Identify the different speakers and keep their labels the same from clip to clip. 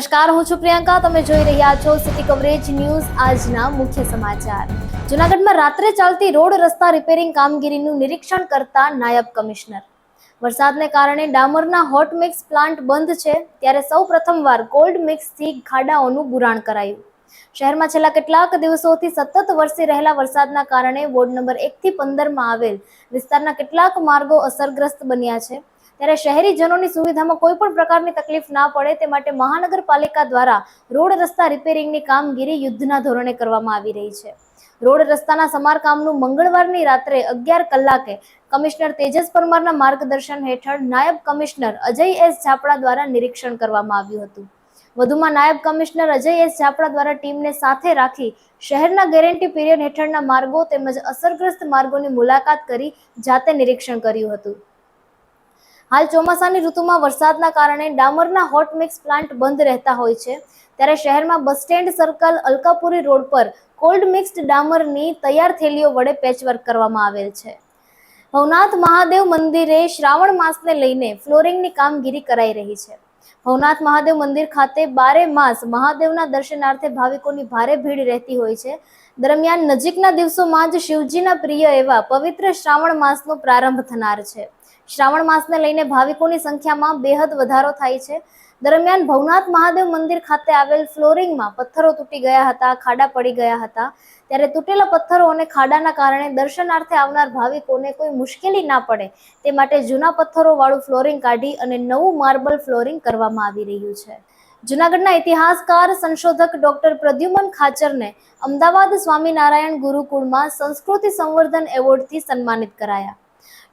Speaker 1: નમસ્કાર, હું છું પ્રિયંકા. તમે જોઈ રહ્યા છો સિટી કવરેજ ન્યૂઝ આજના મુખ્ય સમાચાર. જુનાગઢમાં રાત્રે ચાલતી રોડ રસ્તા રિપેરિંગ કામગીરીનું નિરીક્ષણ કરતા નાયબ કમિશનર. વરસાદને કારણે ડામરના હોટ મિક્સ પ્લાન્ટ બંધ છે, ત્યારે સૌ પ્રથમવાર કોલ્ડ મિક્સથી ખાડાઓનું બુરાણ કરાયું. શહેરમાં છેલ્લા કેટલાક દિવસોથી સતત વરસી રહેલા વરસાદના કારણે વોર્ડ નંબર એકથી પંદરમાં આવેલ વિસ્તારના કેટલાક માર્ગો અસરગ્રસ્ત બન્યા છે. ત્યારે શહેરીજનોની સુવિધામાં કોઈ પણ પ્રકારની તકલીફ ના પડે તે માટે મહાનગરપાલિકા દ્વારા રોડ રસ્તા રિપેરિંગની કામગીરી યુદ્ધના ધોરણે કરવામાં આવી રહી છે. રોડ રસ્તાના સમારકામનું મંગળવારની રાત્રે અગિયાર કલાકે કમિશનર તેજસ પરમારના માર્ગદર્શન હેઠળ નાયબ કમિશનર અજય એસ ઝાપડા દ્વારા નિરીક્ષણ કરવામાં આવ્યું હતું. વધુમાં નાયબ કમિશનર અજય એસ ઝાપડા દ્વારા ટીમને સાથે રાખી શહેરના ગેરંટી પીરિયડ હેઠળના માર્ગો તેમજ અસરગ્રસ્ત માર્ગોની મુલાકાત કરી જાતે નિરીક્ષણ કર્યું હતું. હાલ ચોમાસાની ઋતુમાં વરસાદના કારણે ડામરના હોટ મિક્સ પ્લાન્ટ બંધ રહેતા હોય છે. ત્યારે શહેરમાં bus stand circle Alkapuri road પર કોલ્ડ મિક્સ્ડ ડામરની તૈયાર થેલીઓ વડે પેચવર્ક કરવામાં આવેલ છે. ભવનાથ મહાદેવ મંદિરે શ્રાવણ માસને લઈને ફ્લોરિંગની કામગીરી કરાઈ રહી છે. ભવનાથ મહાદેવ મંદિર ખાતે બારે માસ મહાદેવના દર્શનાર્થે ભાવિકોની ભારે ભીડ રહેતી હોય છે. દરમિયાન નજીકના દિવસોમાં જ શિવજીના પ્રિય એવા પવિત્ર શ્રાવણ માસનો પ્રારંભ થનાર છે. શ્રાવણ માસને લઈને ભાવિકોની સંખ્યામાં બેહદ વધારો થાય છે. દરમિયાન ભવનાથ મહાદેવ મંદિર ખાતે આવેલ ફ્લોરિંગમાં પથ્થરો તૂટી ગયા હતા, ખાડા પડી ગયા હતા. ત્યારે તૂટેલા પથ્થરો અને ખાડાના કારણે દર્શનાર્થે આવનાર ભાવિકોને કોઈ મુશ્કેલી ના પડે. તે માટે જૂના પથ્થરો વાળું ફ્લોરિંગ કાઢી અને નવું માર્બલ ફ્લોરિંગ કરવામાં આવી રહ્યું છે. જૂનાગઢના ઇતિહાસકાર સંશોધક ડોક્ટર પ્રદ્યુમન ખાચરને અમદાવાદ સ્વામિનારાયણ ગુરુકુળમાં સંસ્કૃતિ સંવર્ધન એવોર્ડથી સન્માનિત કરાયા.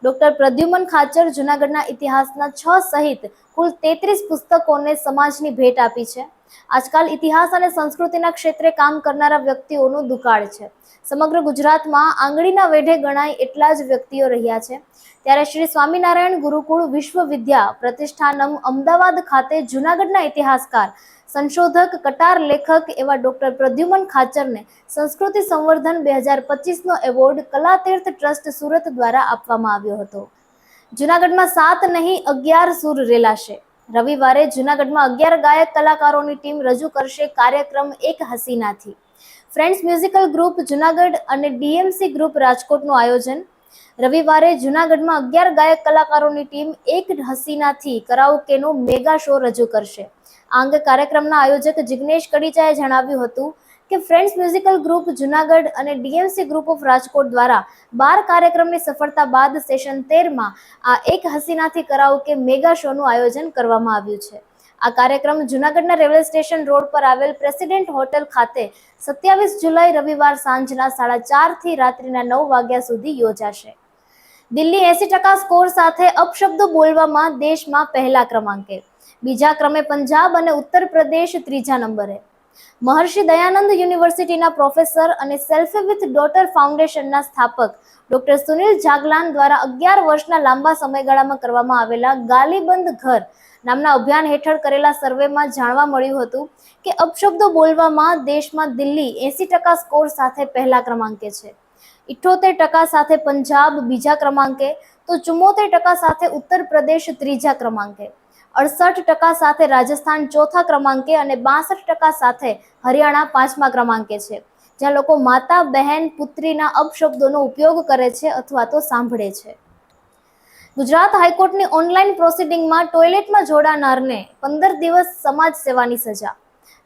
Speaker 1: ડોક્ટર પ્રદ્યુમન ખાચર જૂનાગઢના ઇતિહાસના છ સહિત કુલ તેત્રીસ પુસ્તકોને સમાજની ભેટ આપી છે. આજકાલ ઇતિહાસ અને સંસ્કૃતિના ક્ષેત્રે કામ કરનારા વ્યક્તિઓનું દુકાળ છે. સમગ્ર ગુજરાતમાં આંગળીના વેઢે ગણાય એટલા જ વ્યક્તિઓ રહ્યા છે. ત્યારે શ્રી સ્વામિનારાયણ ગુરુકુળ વિશ્વવિદ્યા પ્રતિષ્ઠાનમ અમદાવાદ ખાતે જૂનાગઢના ઇતિહાસકાર સંશોધક, કટાર લેખક એવા ડોક્ટર પ્રદ્યુમન ખાચરને સંસ્કૃતિ સંવર્ધન બે હજાર પચીસનો એવોર્ડ કલાતીર્થ ટ્રસ્ટ સુરત દ્વારા આપવામાં આવ્યો હતો. જૂનાગઢમાં સાત નહીં અગિયાર સુર રેલાશે. રવિવારે જૂનાગઢમાં અગિયાર ગાયક કલાકારોની ટીમ રજૂ કરશે કાર્યક્રમ એક હસીનાથી. ફ્રેન્ડ્સ મ્યુઝિકલ ગ્રુપ જૂનાગઢ અને ડીએમસી ગ્રુપ રાજકોટનું આયોજન રવિવારે જૂનાગઢમાં અગિયાર ગાયક કલાકારોની ટીમ એક હસીનાથી કરાઓકેનો મેગા શો રજૂ કરશે. આ અંગે કાર્યક્રમના આયોજક જિગ્નેશ કડીચાએ જણાવ્યું હતું કે ફ્રેન્ડ્સ મ્યુઝિકલ ગ્રુપ જૂનાગઢ અને ડીએમસી ગ્રુપ ઓફ રાજકોટ દ્વારા બાર કાર્યક્રમની સફળતા બાદ સેશન તેરમાં આ એક હસીનાથી કરાઓકે મેગા શોનું આયોજન કરવામાં આવ્યું છે. આ કાર્યક્રમ જૂનાગઢના રેલવે સ્ટેશન રોડ પર આવેલ પ્રેસિડેન્ટ હોટેલ ખાતે સત્યાવીસ જુલાઈ રવિવાર સાંજના સાડા ચારથી રાત્રિના નવ વાગ્યા સુધી યોજાશે. દિલ્હી એસી ટકા સ્કોર સાથે અપશબ્દો બોલવામાં દેશમાં પહેલા ક્રમાંકે. બીજા ક્રમે પંજાબ અને ઉત્તર પ્રદેશ ત્રીજા નંબરે. મહર્ષિ દયાનંદ યુનિવર્સિટીના પ્રોફેસર અને સેલ્ફી વિથ ડોટર ફાઉન્ડેશનના સ્થાપક ડોક્ટર સુનિલ જાગલાન દ્વારા અગિયાર વર્ષના લાંબા સમયગાળામાં કરવામાં આવેલા ગાલીબંધ ઘર નામના અભિયાન હેઠળ કરેલા સર્વેમાં જાણવા મળ્યું હતું કે અપશબ્દો બોલવામાં દેશમાં દિલ્હી એસી ટકા સ્કોર સાથે પહેલા ક્રમાંકે છે. ઇઠોતેર ટકા સાથે પંજાબ બીજા ક્રમાંકે, તો ચુમ્મોતેર ટકા સાથે ઉત્તર પ્રદેશ ત્રીજા ક્રમાંકે, અડસઠ ટકા સાથે રાજસ્થાન ચોથા ક્રમાંકે અને બાસઠ ટકા સાથે હરિયાણા પાંચમા ક્રમાંકે છે. જ્યાં લોકો માતા, બહેન, પુત્રીના અપશબ્દોનો ઉપયોગ કરે છે અથવા તો સાંભળે છે. ગુજરાત હાઈકોર્ટની ઓનલાઈન પ્રોસિડિંગમાં ટોયલેટમાં જોડાનારને પંદર દિવસ સમાજ સેવાની સજા.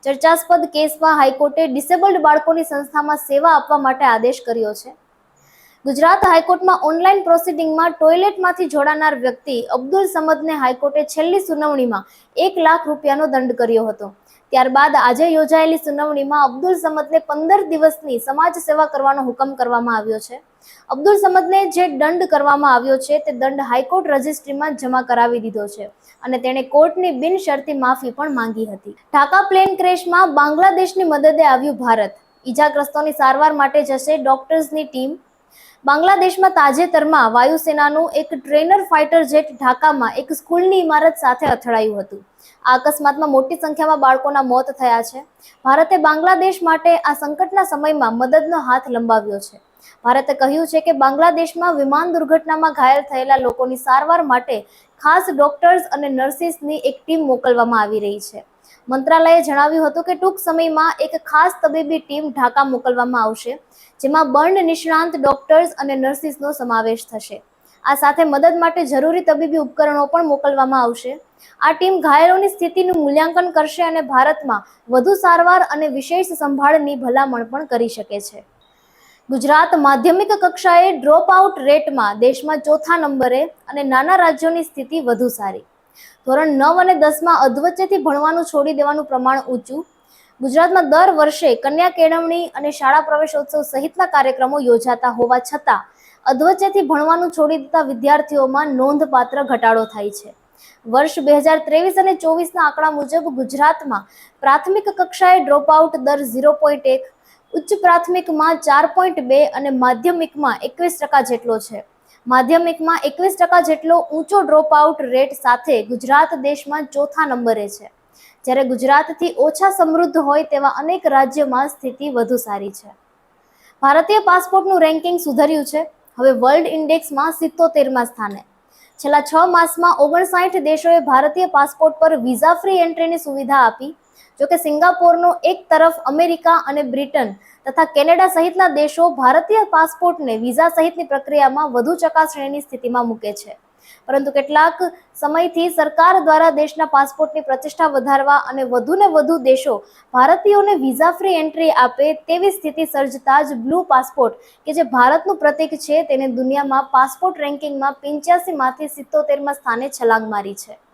Speaker 1: ચર્ચાસ્પદ કેસમાં હાઈકોર્ટે ડિસેબલ્ડ બાળકોની સંસ્થામાં સેવા આપવા માટે આદેશ કર્યો છે. ગુજરાત હાઈકોર્ટમાં ઓનલાઈન પ્રોસિડિંગમાં ટોયલેટમાંથી જોડાનાર વ્યક્તિ અબ્દુલ સમદને હાઈકોર્ટે છેલ્લી સુનાવણીમાં એક લાખ રૂપિયાનો દંડ કર્યો હતો. ત્યારબાદ આજે યોજાયેલી સુનાવણીમાં અબ્દુલ સમદને પંદર દિવસની સમાજ સેવા કરવાનો હુકમ કરવામાં આવ્યો છે. અબ્દુલ સમદને જે દંડ કરવામાં આવ્યો છે, તે દંડ હાઈકોર્ટ રજિસ્ટ્રીમાં જમા કરાવી દીધો છે અને તેણે કોર્ટની બિનશરતી માફી પણ માંગી હતી. ઢાકા પ્લેન ક્રેશમાં બાંગ્લાદેશની મદદે આવ્યું ભારત. ઈજાગ્રસ્તોની સારવાર માટે જશે ડોક્ટર્સની ટીમ. બાંગ્લાદેશમાં તાજેતરમાં વાયુસેનાનું એક ટ્રેનર ફાઇટર જેટ ઢાકામાં એક સ્કૂલની ઇમારત સાથે અથડાયું હતું. આ અકસ્માતમાં મોટી સંખ્યામાં બાળકોના મોત થયા છે. ભારતે બાંગ્લાદેશ માટે આ સંકટના સમયમાં મદદનો હાથ લંબાવ્યો છે. ભારતે કહ્યું છે કે બાંગ્લાદેશમાં વિમાન દુર્ઘટનામાં ઘાયલ થયેલા લોકોની સારવાર માટે ખાસ ડોક્ટર્સ અને નર્સિસની એક ટીમ મોકલવામાં આવી રહી છે. મંત્રાલયે જણાવ્યું હતું કે ટૂંક સમયમાં એક ખાસ તબીબી ટીમ ઢાકા મોકલવામાં આવશે, જેમાં બર્ન નિષ્ણાંત ડોક્ટર્સ અને નર્સિસનો સમાવેશ થશે. આ સાથે મદદ માટે જરૂરી તબીબી ઉપકરણો પણ મોકલવામાં આવશે. આ ટીમ ઘાયલોની સ્થિતિનું મૂલ્યાંકન કરશે અને ભારતમાં વધુ સારવાર અને વિશેષ સંભાળની ભલામણ પણ કરી શકે છે. ગુજરાત માધ્યમિક કક્ષાએ ડ્રોપ આઉટ રેટમાં દેશમાં ચોથા નંબરે અને નાના રાજ્યોની સ્થિતિ વધુ સારી. ધોરણ નવ અને દસમાં અધવચ્ચેથી ભણવાનું છોડી દેવાનું પ્રમાણ ઊંચું. ગુજરાતમાં દર વર્ષે કન્યા કેળવણી અને શાળા પ્રવેશોત્સવ સહિતના કાર્યક્રમો યોજાતા હોવા છતાં, અધવચ્ચેથી ભણવાનું છોડી દેતા વિદ્યાર્થીઓમાં નોંધપાત્ર ઘટાડો થાય છે. વર્ષ બે હજાર ત્રેવીસ અને ચોવીસના આંકડા મુજબ ગુજરાતમાં પ્રાથમિક કક્ષાએ ડ્રોપ આઉટ દર ઝીરો પોઈન્ટ એક ઉચ્ચ પ્રાથમિકમાં ચાર પોઈન્ટ બે અને માધ્યમિકમાં એકવીસ ટકા જેટલો છે. માધ્યમિકમાં એકવીસ ટકા જેટલો ઊંચો ડ્રોપ આઉટ રેટ સાથે ગુજરાત દેશમાં ચોથા નંબરે છે. જ્યારે ગુજરાતથી ઓછા સમૃદ્ધ હોય તેવા અનેક રાજ્યમાં સ્થિતિ વધુ સારી છે. ભારતીય પાસપોર્ટનું રેન્કિંગ સુધર્યું છે. હવે વર્લ્ડ ઇન્ડેક્સમાં સિત્તોતેરમાં સ્થાને. છેલ્લા છ માસમાં ઓગણસાઠ દેશોએ ભારતીય પાસપોર્ટ પર વિઝા ફ્રી એન્ટ્રીની સુવિધા આપી. જોકે સિંગાપોરનો એક તરફ અમેરિકા અને બ્રિટન તથા કેનેડા સહિતના દેશો ભારતીય પાસપોર્ટને વિઝા સહિતની પ્રક્રિયામાં વધુ ચકાસણીની સ્થિતિમાં મૂકે છે. પરંતુ કેટલાક સમયથી સરકાર દ્વારા દેશના પાસપોર્ટની પ્રતિષ્ઠા વધારવા અને વધુને વધુ દેશો ભારતીયોને વિઝા ફ્રી એન્ટ્રી આપે તેવી સ્થિતિ સર્જતા જ બ્લુ પાસપોર્ટ કે જે ભારતનું પ્રતીક છે તેને દુનિયામાં પાસપોર્ટ રેન્કિંગમાં પિંચ્યાસીમાંથી સિત્તોતેરમાં સ્થાને છલાંગ મારી છે.